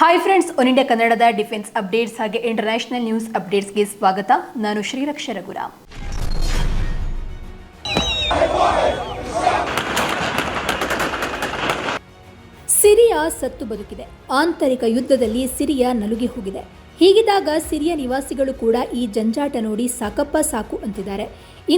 Hi friends one India ಕನ್ನಡದ defence updates ಹಾಗೆ international news ಅಪ್ಡೇಟ್ಸ್ಗೆ ಸ್ವಾಗತ. ನಾನು ಶ್ರೀರಕ್ಷ ರಘುರಾಮ್. ಸಿರಿಯಾ ಸತ್ತು ಬದುಕಿದೆ. ಆಂತರಿಕ ಯುದ್ಧದಲ್ಲಿ ಸಿರಿಯಾ ನಲುಗಿ ಹೋಗಿದೆ. ಹೀಗಿದಾಗ ಸಿರಿಯ ನಿವಾಸಿಗಳು ಕೂಡ ಈ ಜಂಜಾಟ ನೋಡಿ ಸಾಕಪ್ಪ ಸಾಕು ಅಂತಿದ್ದಾರೆ.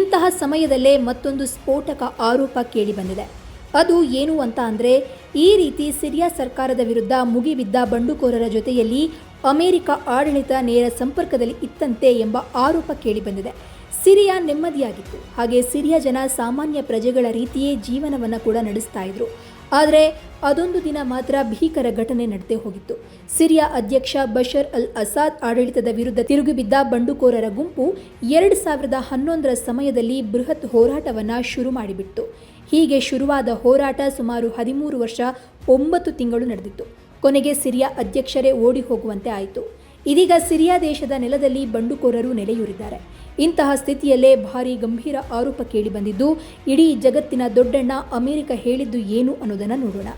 ಇಂತಹ ಸಮಯದಲ್ಲೇ ಮತ್ತೊಂದು ಸ್ಫೋಟಕ ಆರೋಪ ಕೇಳಿಬಂದಿದೆ ಅದು ಏನು ಅಂತ ಅಂದರೆ, ಈ ರೀತಿ ಸಿರಿಯಾ ಸರ್ಕಾರದ ವಿರುದ್ಧ ಮುಗಿಬಿದ್ದ ಬಂಡುಕೋರರ ಜೊತೆಯಲ್ಲಿ ಅಮೆರಿಕ ಆಡಳಿತ ನೇರ ಸಂಪರ್ಕದಲ್ಲಿ ಇತ್ತಂತೆ ಎಂಬ ಆರೋಪ ಕೇಳಿಬಂದಿದೆ. ಸಿರಿಯಾ ನೆಮ್ಮದಿಯಾಗಿತ್ತು. ಹಾಗೆ ಸಿರಿಯಾ ಜನ ಸಾಮಾನ್ಯ ಪ್ರಜೆಗಳ ರೀತಿಯೇ ಜೀವನವನ್ನು ಕೂಡ ನಡೆಸ್ತಾ ಇದ್ರು. ಆದರೆ, ಅದೊಂದು ದಿನ ಮಾತ್ರ ಭೀಕರ ಘಟನೆ ನಡೆದೇ ಹೋಗಿತ್ತು. ಸಿರಿಯಾ ಅಧ್ಯಕ್ಷ ಬಷರ್ ಅಲ್ ಅಸಾದ್ ಆಡಳಿತದ ವಿರುದ್ಧ ತಿರುಗಿಬಿದ್ದ ಬಂಡುಕೋರರ ಗುಂಪು ಎರಡು ಸಾವಿರದ ಹನ್ನೊಂದರ ಸಮಯದಲ್ಲಿ ಬೃಹತ್ ಹೋರಾಟವನ್ನು ಶುರು ಮಾಡಿಬಿಟ್ಟು ಹೀಗೆ ಶುರುವಾದ ಹೋರಾಟ ಸುಮಾರು ಹದಿಮೂರು ವರ್ಷ ಒಂಬತ್ತು ತಿಂಗಳು ನಡೆದಿತ್ತು. ಕೊನೆಗೆ ಸಿರಿಯಾ ಅಧ್ಯಕ್ಷರೇ ಓಡಿ ಹೋಗುವಂತೆ ಆಯಿತು. ಇದೀಗ ಸಿರಿಯಾ ದೇಶದ ನೆಲದಲ್ಲಿ ಬಂಡುಕೋರರು ನೆಲೆಯೂರಿದ್ದಾರೆ. ಇಂತಹ ಸ್ಥಿತಿಯಲ್ಲೇ ಭಾರಿ ಗಂಭೀರ ಆರೋಪ ಕೇಳಿಬಂದಿದ್ದು ಇಡೀ ಜಗತ್ತಿನ ದೊಡ್ಡಣ್ಣ ಅಮೆರಿಕ ಹೇಳಿದ್ದು ಏನು ಅನ್ನೋದನ್ನು ನೋಡೋಣ.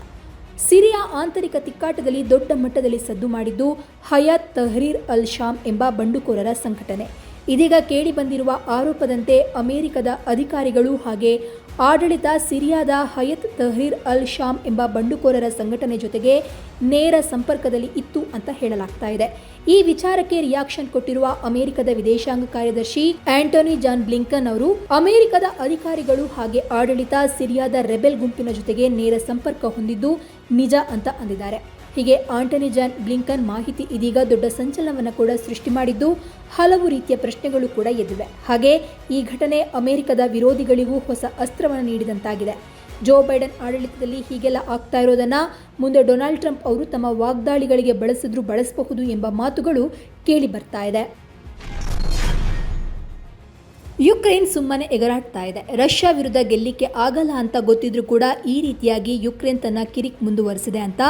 ಸಿರಿಯಾ ಆಂತರಿಕ ತಿಕ್ಕಾಟದಲ್ಲಿ ದೊಡ್ಡ ಮಟ್ಟದಲ್ಲಿ ಸದ್ದು ಮಾಡಿದ್ದು ಹಯಾತ್ ತಹರೀರ್ ಅಲ್ ಶಾಮ್ ಎಂಬ ಬಂಡುಕೋರರ ಸಂಘಟನೆ. ಇದೀಗ ಕೇಳಿಬಂದಿರುವ ಆರೋಪದಂತೆ ಅಮೆರಿಕದ ಅಧಿಕಾರಿಗಳು ಹಾಗೆ ಆಡಳಿತ ಸಿರಿಯಾದ ಹಯತ್ ತಹ್ರೀರ್ ಅಲ್ ಶಾಮ್ ಎಂಬ ಬಂಡುಕೋರರ ಸಂಘಟನೆ ಜೊತೆಗೆ ನೇರ ಸಂಪರ್ಕದಲ್ಲಿ ಇತ್ತು ಅಂತ ಹೇಳಲಾಗ್ತಾ ಇದೆ. ಈ ವಿಚಾರಕ್ಕೆ ರಿಯಾಕ್ಷನ್ ಕೊಟ್ಟಿರುವ ಅಮೆರಿಕದ ವಿದೇಶಾಂಗ ಕಾರ್ಯದರ್ಶಿ ಆಂಟೋನಿ ಜಾನ್ ಬ್ಲಿಂಕನ್ ಅವರು, ಅಮೆರಿಕದ ಅಧಿಕಾರಿಗಳು ಹಾಗೆ ಆಡಳಿತ ಸಿರಿಯಾದ ರೆಬೆಲ್ ಗುಂಪಿನ ಜೊತೆಗೆ ನೇರ ಸಂಪರ್ಕ ಹೊಂದಿದ್ದು ನಿಜ ಅಂತ ಅಂದಿದ್ದಾರೆ. ಹೀಗೆ ಆಂಟನಿ ಜಾನ್ ಬ್ಲಿಂಕನ್ ಮಾಹಿತಿ ಇದೀಗ ದೊಡ್ಡ ಸಂಚಲನವನ್ನು ಕೂಡ ಸೃಷ್ಟಿ ಮಾಡಿದ್ದು ಹಲವು ರೀತಿಯ ಪ್ರಶ್ನೆಗಳು ಕೂಡ ಎದ್ದಿವೆ. ಹಾಗೆ ಈ ಘಟನೆ ಅಮೆರಿಕದ ವಿರೋಧಿಗಳಿಗೂ ಹೊಸ ಅಸ್ತ್ರವನ್ನು ನೀಡಿದಂತಾಗಿದೆ. ಜೋ ಬೈಡನ್ ಆಡಳಿತದಲ್ಲಿ ಹೀಗೆಲ್ಲ ಆಗ್ತಾ ಇರೋದನ್ನು ಮುಂದೆ ಡೊನಾಲ್ಡ್ ಟ್ರಂಪ್ ಅವರು ತಮ್ಮ ವಾಗ್ದಾಳಿಗಳಿಗೆ ಬಳಸಿದ್ರು ಬಳಸಬಹುದು ಎಂಬ ಮಾತುಗಳು ಕೇಳಿ ಬರ್ತಾ ಇದೆ. ಯುಕ್ರೇನ್ ಸುಮ್ಮನೆ ಎಗರಾಡ್ತಾ ಇದೆ. ರಷ್ಯಾ ವಿರುದ್ಧ ಗೆಲ್ಲಿಕ್ಕೆ ಆಗಲ್ಲ ಅಂತ ಗೊತ್ತಿದ್ರೂ ಕೂಡ ಈ ರೀತಿಯಾಗಿ ಯುಕ್ರೇನ್ ತನ್ನ ಕಿರಿಕ್ ಮುಂದುವರಿಸಿದೆ ಅಂತ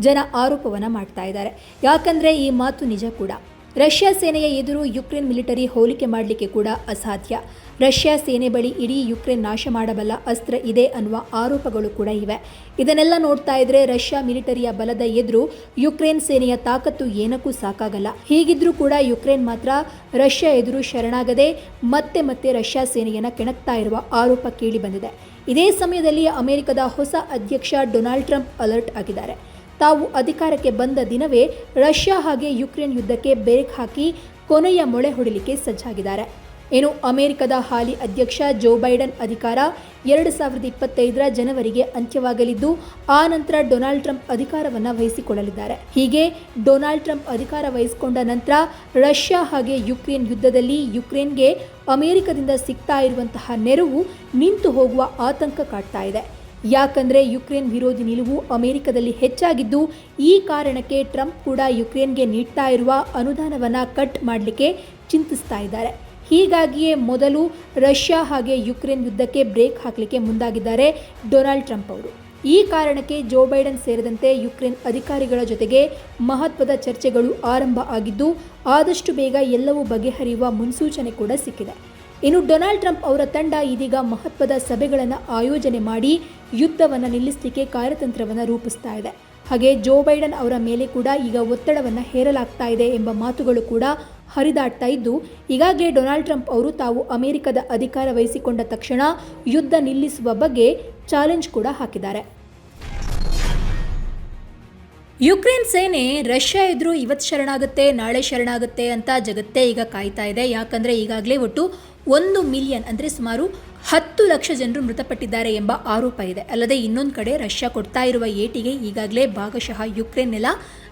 ಜನ ಆರೋಪವನ್ನು ಮಾಡ್ತಾ ಇದ್ದಾರೆ. ಯಾಕಂದ್ರೆ ಈ ಮಾತು ನಿಜ ಕೂಡ. ರಷ್ಯಾ ಸೇನೆಯ ಎದುರು ಯುಕ್ರೇನ್ ಮಿಲಿಟರಿ ಹೋಲಿಕೆ ಮಾಡಲಿಕ್ಕೆ ಕೂಡ ಅಸಾಧ್ಯ. ರಷ್ಯಾ ಸೇನೆ ಬಳಿ ಇಡೀ ಯುಕ್ರೇನ್ ನಾಶ ಮಾಡಬಲ್ಲ ಅಸ್ತ್ರ ಇದೆ ಅನ್ನುವ ಆರೋಪಗಳು ಕೂಡ ಇವೆ. ಇದನ್ನೆಲ್ಲ ನೋಡ್ತಾ ಇದ್ರೆ ರಷ್ಯಾ ಮಿಲಿಟರಿಯ ಬಲದ ಎದುರು ಯುಕ್ರೇನ್ ಸೇನೆಯ ತಾಕತ್ತು ಏನಕ್ಕೂ ಸಾಕಾಗಲ್ಲ. ಹೀಗಿದ್ರೂ ಕೂಡ ಯುಕ್ರೇನ್ ಮಾತ್ರ ರಷ್ಯಾ ಎದುರು ಶರಣಾಗದೆ ಮತ್ತೆ ಮತ್ತೆ ರಷ್ಯಾ ಸೇನೆಯನ್ನು ಕೆಣಕ್ತಾ ಇರುವ ಆರೋಪ ಕೇಳಿಬಂದಿದೆ ಇದೇ ಸಮಯದಲ್ಲಿ ಅಮೆರಿಕದ ಹೊಸ ಅಧ್ಯಕ್ಷ ಡೊನಾಲ್ಡ್ ಟ್ರಂಪ್ ಅಲರ್ಟ್ ಆಗಿದ್ದಾರೆ. ತಾವು ಅಧಿಕಾರಕ್ಕೆ ಬಂದ ದಿನವೇ ರಷ್ಯಾ ಹಾಗೆ ಯುಕ್ರೇನ್ ಯುದ್ಧಕ್ಕೆ ಬ್ರೇಕ್ ಹಾಕಿ ಕೊನೆಯ ಮೊಳೆ ಹೊಡಿಲಿಕ್ಕೆ ಸಜ್ಜಾಗಿದ್ದಾರೆ. ಏನು ಅಮೆರಿಕದ ಹಾಲಿ ಅಧ್ಯಕ್ಷ ಜೋ ಬೈಡನ್ ಅಧಿಕಾರ ಎರಡು ಸಾವಿರದ ಇಪ್ಪತ್ತೈದರ ಜನವರಿಗೆ ಅಂತ್ಯವಾಗಲಿದ್ದು, ಆ ನಂತರ ಡೊನಾಲ್ಡ್ ಟ್ರಂಪ್ ಅಧಿಕಾರವನ್ನು ವಹಿಸಿಕೊಳ್ಳಲಿದ್ದಾರೆ. ಹೀಗೆ ಡೊನಾಲ್ಡ್ ಟ್ರಂಪ್ ಅಧಿಕಾರ ವಹಿಸಿಕೊಂಡ ನಂತರ ರಷ್ಯಾ ಹಾಗೆ ಯುಕ್ರೇನ್ ಯುದ್ಧದಲ್ಲಿ ಯುಕ್ರೇನ್ಗೆ ಅಮೆರಿಕದಿಂದ ಸಿಗ್ತಾ ಇರುವಂತಹ ನೆರವು ನಿಂತು ಹೋಗುವ ಆತಂಕ ಕಾಡ್ತಾ ಇದೆ. ಯಾಕಂದ್ರೆ ಯುಕ್ರೇನ್ ವಿರೋಧಿ ನಿಲುವು ಅಮೆರಿಕದಲ್ಲಿ ಹೆಚ್ಚಾಗಿದ್ದು, ಈ ಕಾರಣಕ್ಕೆ ಟ್ರಂಪ್ ಕೂಡ ಯುಕ್ರೇನ್ಗೆ ನೀಡ್ತಾ ಇರುವ ಅನುದಾನವನ್ನು ಕಟ್ ಮಾಡಲಿಕ್ಕೆ ಚಿಂತಿಸ್ತಾ ಇದ್ದಾರೆ. ಹೀಗಾಗಿಯೇ ಮೊದಲು ರಷ್ಯಾ ಹಾಗೆ ಯುಕ್ರೇನ್ ಯುದ್ಧಕ್ಕೆ ಬ್ರೇಕ್ ಹಾಕಲಿಕ್ಕೆ ಮುಂದಾಗಿದ್ದಾರೆ ಡೊನಾಲ್ಡ್ ಟ್ರಂಪ್ ಅವರು. ಈ ಕಾರಣಕ್ಕೆ ಜೋ ಬೈಡನ್ ಸೇರಿದಂತೆ ಯುಕ್ರೇನ್ ಅಧಿಕಾರಿಗಳ ಜೊತೆಗೆ ಮಹತ್ವದ ಚರ್ಚೆಗಳು ಆರಂಭ ಆಗಿದ್ದು, ಆದಷ್ಟು ಬೇಗ ಎಲ್ಲವೂ ಬಗೆಹರಿಯುವ ಮುನ್ಸೂಚನೆ ಕೂಡ ಸಿಕ್ಕಿದೆ. ಇನ್ನು ಡೊನಾಲ್ಡ್ ಟ್ರಂಪ್ ಅವರ ತಂಡ ಇದೀಗ ಮಹತ್ವದ ಸಭೆಗಳನ್ನು ಆಯೋಜನೆ ಮಾಡಿ ಯುದ್ಧವನ್ನು ನಿಲ್ಲಿಸಲಿಕ್ಕೆ ಕಾರ್ಯತಂತ್ರವನ್ನು ರೂಪಿಸ್ತಾ ಇದೆ. ಹಾಗೆ ಜೋ ಬೈಡನ್ ಅವರ ಮೇಲೆ ಕೂಡ ಈಗ ಒತ್ತಡವನ್ನು ಹೇರಲಾಗ್ತಾ ಇದೆ ಎಂಬ ಮಾತುಗಳು ಕೂಡ ಹರಿದಾಡ್ತಾ ಇದ್ದು, ಈಗಾಗಲೇ ಡೊನಾಲ್ಡ್ ಟ್ರಂಪ್ ಅವರು ತಾವು ಅಮೆರಿಕದ ಅಧಿಕಾರ ವಹಿಸಿಕೊಂಡ ತಕ್ಷಣ ಯುದ್ಧ ನಿಲ್ಲಿಸುವ ಬಗ್ಗೆ ಚಾಲೆಂಜ್ ಕೂಡ ಹಾಕಿದ್ದಾರೆ. ಯುಕ್ರೇನ್ ಸೇನೆ, ರಷ್ಯಾ ಎದುರು ಇವತ್ತು ಶರಣಾಗುತ್ತೆ, ನಾಳೆ ಶರಣಾಗುತ್ತೆ ಅಂತ ಜಗತ್ತೇ ಈಗ ಕಾಯ್ತಾ ಇದೆ. ಯಾಕಂದರೆ ಈಗಾಗಲೇ ಒಟ್ಟು ಒಂದು ಮಿಲಿಯನ್ ಅಂದರೆ ಸುಮಾರು ಹತ್ತು ಲಕ್ಷ ಜನರು ಮೃತಪಟ್ಟಿದ್ದಾರೆ ಎಂಬ ಆರೋಪ ಇದೆ. ಅಲ್ಲದೆ ಇನ್ನೊಂದು ಕಡೆ ರಷ್ಯಾ ಕೊಡ್ತಾ ಇರುವ ಏಟಿಗೆ ಈಗಾಗಲೇ ಭಾಗಶಃ ಯುಕ್ರೇನ್ ನೆಲ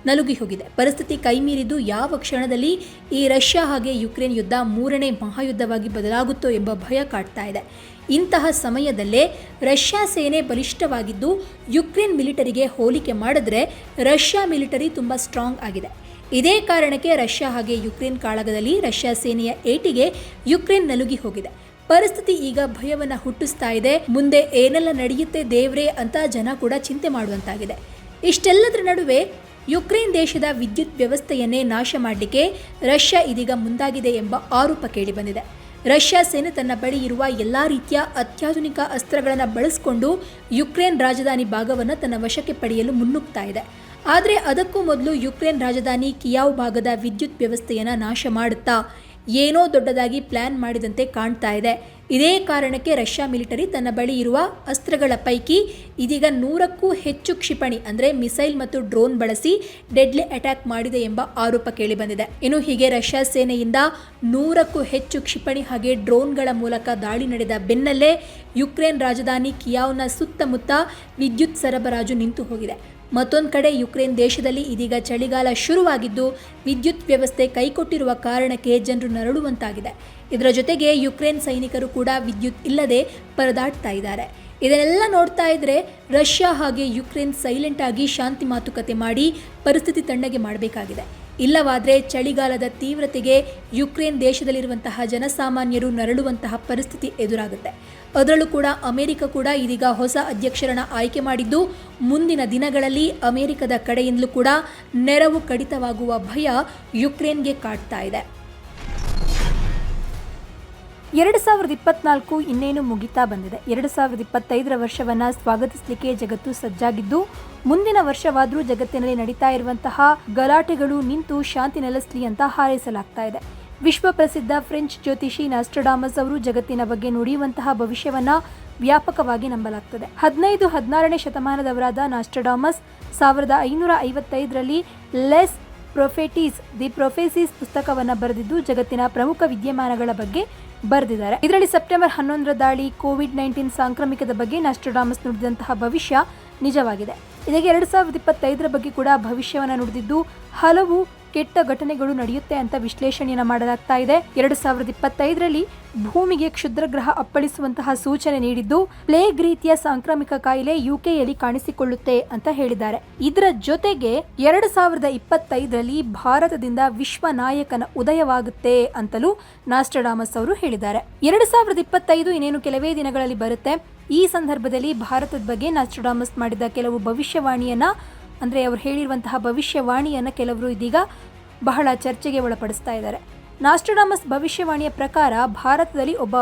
ನಲುಗಿ ಹೋಗಿದೆ. ಪರಿಸ್ಥಿತಿ ಕೈಮೀರಿದ್ದು ಯಾವ ಕ್ಷಣದಲ್ಲಿ ಈ ರಷ್ಯಾ ಹಾಗೆ ಯುಕ್ರೇನ್ ಯುದ್ಧ ಮೂರನೇ ಮಹಾಯುದ್ಧವಾಗಿ ಬದಲಾಗುತ್ತೋ ಎಂಬ ಭಯ ಕಾಡ್ತಾ ಇದೆ. ಇಂತಹ ಸಮಯದಲ್ಲೇ ರಷ್ಯಾ ಸೇನೆ ಬಲಿಷ್ಠವಾಗಿದ್ದು ಯುಕ್ರೇನ್ ಮಿಲಿಟರಿಗೆ ಹೋಲಿಕೆ ಮಾಡಿದ್ರೆ ರಷ್ಯಾ ಮಿಲಿಟರಿ ತುಂಬ ಸ್ಟ್ರಾಂಗ್ ಆಗಿದೆ. ಇದೇ ಕಾರಣಕ್ಕೆ ರಷ್ಯಾ ಹಾಗೆ ಯುಕ್ರೇನ್ ಕಾಳಗದಲ್ಲಿ ರಷ್ಯಾ ಸೇನೆಯ ಏಟಿಗೆ ಯುಕ್ರೇನ್ ನಲುಗಿ ಹೋಗಿದೆ. ಪರಿಸ್ಥಿತಿ ಈಗ ಭಯವನ್ನ ಹುಟ್ಟಿಸ್ತಾ ಇದೆ. ಮುಂದೆ ಏನೆಲ್ಲ ನಡೆಯುತ್ತೆ ದೇವ್ರೆ ಅಂತ ಜನ ಕೂಡ ಚಿಂತೆ ಮಾಡುವಂತಾಗಿದೆ. ಇಷ್ಟೆಲ್ಲದರ ನಡುವೆ ಯುಕ್ರೇನ್ ದೇಶದ ವಿದ್ಯುತ್ ವ್ಯವಸ್ಥೆಯನ್ನೇ ನಾಶ ಮಾಡಲಿಕ್ಕೆ ರಷ್ಯಾ ಇದೀಗ ಮುಂದಾಗಿದೆ ಎಂಬ ಆರೋಪ ಕೇಳಿಬಂದಿದೆ. ರಷ್ಯಾ ಸೇನೆ ತನ್ನ ಬಳಿ ಇರುವ ಎಲ್ಲ ರೀತಿಯ ಅತ್ಯಾಧುನಿಕ ಅಸ್ತ್ರಗಳನ್ನು ಬಳಸಿಕೊಂಡು ಯುಕ್ರೇನ್ ರಾಜಧಾನಿ ಭಾಗವನ್ನು ತನ್ನ ವಶಕ್ಕೆ ಪಡೆಯಲು ಮುನ್ನುಗ್ತಾ ಇದೆ. ಆದರೆ ಅದಕ್ಕೂ ಮೊದಲು ಯುಕ್ರೇನ್ ರಾಜಧಾನಿ ಕಿಯಾವ್ ಭಾಗದ ವಿದ್ಯುತ್ ವ್ಯವಸ್ಥೆಯನ್ನು ನಾಶ ಮಾಡುತ್ತಾ? ಏನೋ ದೊಡ್ಡದಾಗಿ ಪ್ಲಾನ್ ಮಾಡಿದಂತೆ ಕಾಣ್ತಾ ಇದೆ. ಇದೇ ಕಾರಣಕ್ಕೆ ರಷ್ಯಾ ಮಿಲಿಟರಿ ತನ್ನ ಬಳಿ ಇರುವ ಅಸ್ತ್ರಗಳ ಪೈಕಿ ಇದೀಗ ನೂರಕ್ಕೂ ಹೆಚ್ಚು ಕ್ಷಿಪಣಿ, ಅಂದರೆ ಮಿಸೈಲ್ ಮತ್ತು ಡ್ರೋನ್ ಬಳಸಿ ಡೆಡ್ಲಿ ಅಟ್ಯಾಕ್ ಮಾಡಿದೆ ಎಂಬ ಆರೋಪ ಕೇಳಿಬಂದಿದೆ. ಇನ್ನು ಹೀಗೆ ರಷ್ಯಾ ಸೇನೆಯಿಂದ ನೂರಕ್ಕೂ ಹೆಚ್ಚು ಕ್ಷಿಪಣಿ ಹಾಗೆ ಡ್ರೋನ್ಗಳ ಮೂಲಕ ದಾಳಿ ನಡೆದ ಬೆನ್ನಲ್ಲೇ ಯುಕ್ರೇನ್ ರಾಜಧಾನಿ ಕಿಯಾವ್ನ ಸುತ್ತಮುತ್ತ ವಿದ್ಯುತ್ ಸರಬರಾಜು ನಿಂತು ಹೋಗಿದೆ. ಮತ್ತೊಂದು ಕಡೆ ಯುಕ್ರೇನ್ ದೇಶದಲ್ಲಿ ಇದೀಗ ಚಳಿಗಾಲ ಶುರುವಾಗಿದ್ದು, ವಿದ್ಯುತ್ ವ್ಯವಸ್ಥೆ ಕೈಕೊಟ್ಟಿರುವ ಕಾರಣಕ್ಕೆ ಜನರು ನರಳುವಂತಾಗಿದೆ. ಇದರ ಜೊತೆಗೆ ಯುಕ್ರೇನ್ ಸೈನಿಕರು ಕೂಡ ವಿದ್ಯುತ್ ಇಲ್ಲದೆ ಪರದಾಡ್ತಾ ಇದ್ದಾರೆ. ಇದನ್ನೆಲ್ಲ ನೋಡ್ತಾ ಇದ್ರೆ ರಷ್ಯಾ ಹಾಗೆ ಯುಕ್ರೇನ್ ಸೈಲೆಂಟ್ ಆಗಿ ಶಾಂತಿ ಮಾತುಕತೆ ಮಾಡಿ ಪರಿಸ್ಥಿತಿ ತಣ್ಣಗೆ ಮಾಡಬೇಕಾಗಿದೆ. ಇಲ್ಲವಾದರೆ ಚಳಿಗಾಲದ ತೀವ್ರತೆಗೆ ಯುಕ್ರೇನ್ ದೇಶದಲ್ಲಿರುವಂತಹ ಜನಸಾಮಾನ್ಯರು ನರಳುವಂತಹ ಪರಿಸ್ಥಿತಿ ಎದುರಾಗುತ್ತೆ. ಅದರಲ್ಲೂ ಕೂಡ ಅಮೆರಿಕ ಕೂಡ ಇದೀಗ ಹೊಸ ಅಧ್ಯಕ್ಷರನ್ನ ಆಯ್ಕೆ ಮಾಡಿದ್ದು, ಮುಂದಿನ ದಿನಗಳಲ್ಲಿ ಅಮೆರಿಕದ ಕಡೆಯಿಂದಲೂ ಕೂಡ ನೆರವು ಕಡಿತವಾಗುವ ಭಯ ಯುಕ್ರೇನ್ಗೆ ಕಾಡ್ತಾ ಇದೆ. ಎರಡು ಸಾವಿರದ ಇಪ್ಪತ್ನಾಲ್ಕು ಇನ್ನೇನು ಮುಗಿತಾ ಬಂದಿದೆ. ಎರಡು ಸಾವಿರದ ಇಪ್ಪತ್ತೈದರ ವರ್ಷವನ್ನು ಸ್ವಾಗತಿಸಲಿಕ್ಕೆ ಜಗತ್ತು ಸಜ್ಜಾಗಿದ್ದು, ಮುಂದಿನ ವರ್ಷವಾದರೂ ಜಗತ್ತಿನಲ್ಲಿ ನಡೀತಾ ಇರುವಂತಹ ಗಲಾಟೆಗಳು ನಿಂತು ಶಾಂತಿ ನೆಲೆಸಲಿ ಅಂತ ಹಾರೈಸಲಾಗ್ತಾ ಇದೆ. ವಿಶ್ವ ಪ್ರಸಿದ್ಧ ಫ್ರೆಂಚ್ ಜ್ಯೋತಿಷಿ ನಾಸ್ಟ್ರಡಾಮಸ್ ಅವರು ಜಗತ್ತಿನ ಬಗ್ಗೆ ನುಡಿಯುವಂತಹ ಭವಿಷ್ಯವನ್ನ ವ್ಯಾಪಕವಾಗಿ ನಂಬಲಾಗ್ತದೆ. ಹದಿನೈದು ಹದಿನಾರನೇ ಶತಮಾನದವರಾದ ನಾಸ್ಟ್ರಡಾಮಸ್ ಸಾವಿರದ ಐನೂರ ಐವತ್ತೈದರಲ್ಲಿ ಲೆಸ್ ಪ್ರೊಫೆಟೀಸ್, ದಿ ಪ್ರೊಫೆಸಿಸ್ ಪುಸ್ತಕವನ್ನು ಬರೆದಿದ್ದು ಜಗತ್ತಿನ ಪ್ರಮುಖ ವಿದ್ಯಮಾನಗಳ ಬಗ್ಗೆ ಬರೆದಿದ್ದಾರೆ. ಇದರಲ್ಲಿ ಸೆಪ್ಟೆಂಬರ್ ಹನ್ನೊಂದರ ದಾಳಿ, ಕೋವಿಡ್ ನೈನ್ಟೀನ್ ಸಾಂಕ್ರಾಮಿಕದ ಬಗ್ಗೆ ನಾಸ್ಟ್ರಡಾಮಸ್ ನುಡಿದಂತಹ ಭವಿಷ್ಯ ನಿಜವಾಗಿದೆ. ಇದಕ್ಕೆ ಎರಡು ಸಾವಿರದ ಇಪ್ಪತ್ತೈದರ ಬಗ್ಗೆ ಕೂಡ ಭವಿಷ್ಯವನ್ನು ನುಡಿದಿದ್ದು, ಹಲವು ಕೆಟ್ಟ ಘಟನೆಗಳು ನಡೆಯುತ್ತೆ ಅಂತ ವಿಶ್ಲೇಷಣೆಯನ್ನು ಮಾಡಲಾಗ್ತಾ ಇದೆ. ಎರಡು ಸಾವಿರದ ಇಪ್ಪತ್ತೈದರಲ್ಲಿ ಭೂಮಿಗೆ ಕ್ಷುದ್ರಗ್ರಹ ಅಪ್ಪಳಿಸುವಂತಹ ಸೂಚನೆ ನೀಡಿದ್ದು, ಪ್ಲೇಗ್ ರೀತಿಯ ಸಾಂಕ್ರಾಮಿಕ ಕಾಯಿಲೆ ಯುಕೆಯಲ್ಲಿ ಕಾಣಿಸಿಕೊಳ್ಳುತ್ತೆ ಅಂತ ಹೇಳಿದ್ದಾರೆ. ಇದರ ಜೊತೆಗೆ ಎರಡು ಸಾವಿರದ ಇಪ್ಪತ್ತೈದರಲ್ಲಿ ಭಾರತದಿಂದ ವಿಶ್ವ ನಾಯಕನ ಉದಯವಾಗುತ್ತೆ ಅಂತಲೂ ನಾಸ್ಟ್ರಡಾಮಸ್ ಅವರು ಹೇಳಿದ್ದಾರೆ. ಎರಡು ಸಾವಿರದ ಇಪ್ಪತ್ತೈದು ಇನ್ನೇನು ಕೆಲವೇ ದಿನಗಳಲ್ಲಿ ಬರುತ್ತೆ. ಈ ಸಂದರ್ಭದಲ್ಲಿ ಭಾರತದ ಬಗ್ಗೆ ನಾಸ್ಟ್ರಡಾಮಸ್ ಮಾಡಿದ ಕೆಲವು ಭವಿಷ್ಯವಾಣಿಯನ್ನ ಅಂದರೆ ಅವರು ಹೇಳಿರುವಂತಹ ಭವಿಷ್ಯವಾಣಿಯನ್ನು ಕೆಲವರು ಇದೀಗ ಬಹಳ ಚರ್ಚೆಗೆ ಒಳಪಡಿಸ್ತಾ ಇದ್ದಾರೆ. ನಾಸ್ಟ್ರಡಾಮಸ್ ಭವಿಷ್ಯವಾಣಿಯ ಪ್ರಕಾರ ಭಾರತದಲ್ಲಿ ಒಬ್ಬ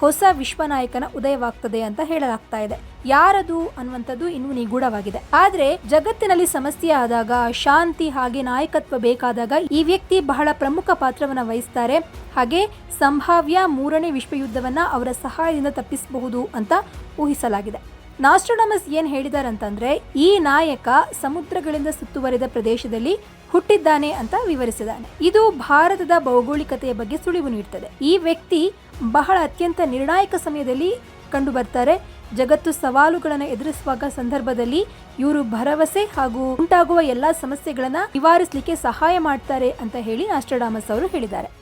ಹೊಸ ವಿಶ್ವನಾಯಕನ ಉದಯವಾಗ್ತದೆ ಅಂತ ಹೇಳಲಾಗ್ತಾ ಇದೆ. ಯಾರದು ಅನ್ನುವಂಥದ್ದು ಇನ್ನೂ ನಿಗೂಢವಾಗಿದೆ. ಆದರೆ ಜಗತ್ತಿನಲ್ಲಿ ಸಮಸ್ಯೆ ಆದಾಗ, ಶಾಂತಿ ಹಾಗೆ ನಾಯಕತ್ವ ಬೇಕಾದಾಗ ಈ ವ್ಯಕ್ತಿ ಬಹಳ ಪ್ರಮುಖ ಪಾತ್ರವನ್ನು ವಹಿಸ್ತಾರೆ. ಹಾಗೆ ಸಂಭಾವ್ಯ ಮೂರನೇ ವಿಶ್ವಯುದ್ಧವನ್ನ ಅವರ ಸಹಾಯದಿಂದ ತಪ್ಪಿಸಬಹುದು ಅಂತ ಊಹಿಸಲಾಗಿದೆ. ನಾಸ್ಟ್ರೋಡಮಸ್ ಏನ್ ಹೇಳಿದಾರಂತಂದ್ರೆ ಈ ನಾಯಕ ಸಮುದ್ರಗಳಿಂದ ಸುತ್ತುವರಿದ ಪ್ರದೇಶದಲ್ಲಿ ಹುಟ್ಟಿದ್ದಾನೆ ಅಂತ ವಿವರಿಸಿದ್ದಾನೆ ಇದು ಭಾರತದ ಭೌಗೋಳಿಕತೆಯ ಬಗ್ಗೆ ಸುಳಿವು ನೀಡುತ್ತದೆ ಈ ವ್ಯಕ್ತಿ ಬಹಳ ಅತ್ಯಂತ ನಿರ್ಣಾಯಕ ಸಮಯದಲ್ಲಿ ಕಂಡು ಜಗತ್ತು ಸವಾಲುಗಳನ್ನು ಎದುರಿಸುವಾಗ ಸಂದರ್ಭದಲ್ಲಿ ಇವರು ಭರವಸೆ ಹಾಗೂ ಉಂಟಾಗುವ ಎಲ್ಲಾ ಸಮಸ್ಯೆಗಳನ್ನ ನಿವಾರಿಸಲಿಕ್ಕೆ ಸಹಾಯ ಮಾಡ್ತಾರೆ ಅಂತ ಹೇಳಿ ನಾಸ್ಟ್ರಡಾಮಸ್ ಅವರು ಹೇಳಿದ್ದಾರೆ.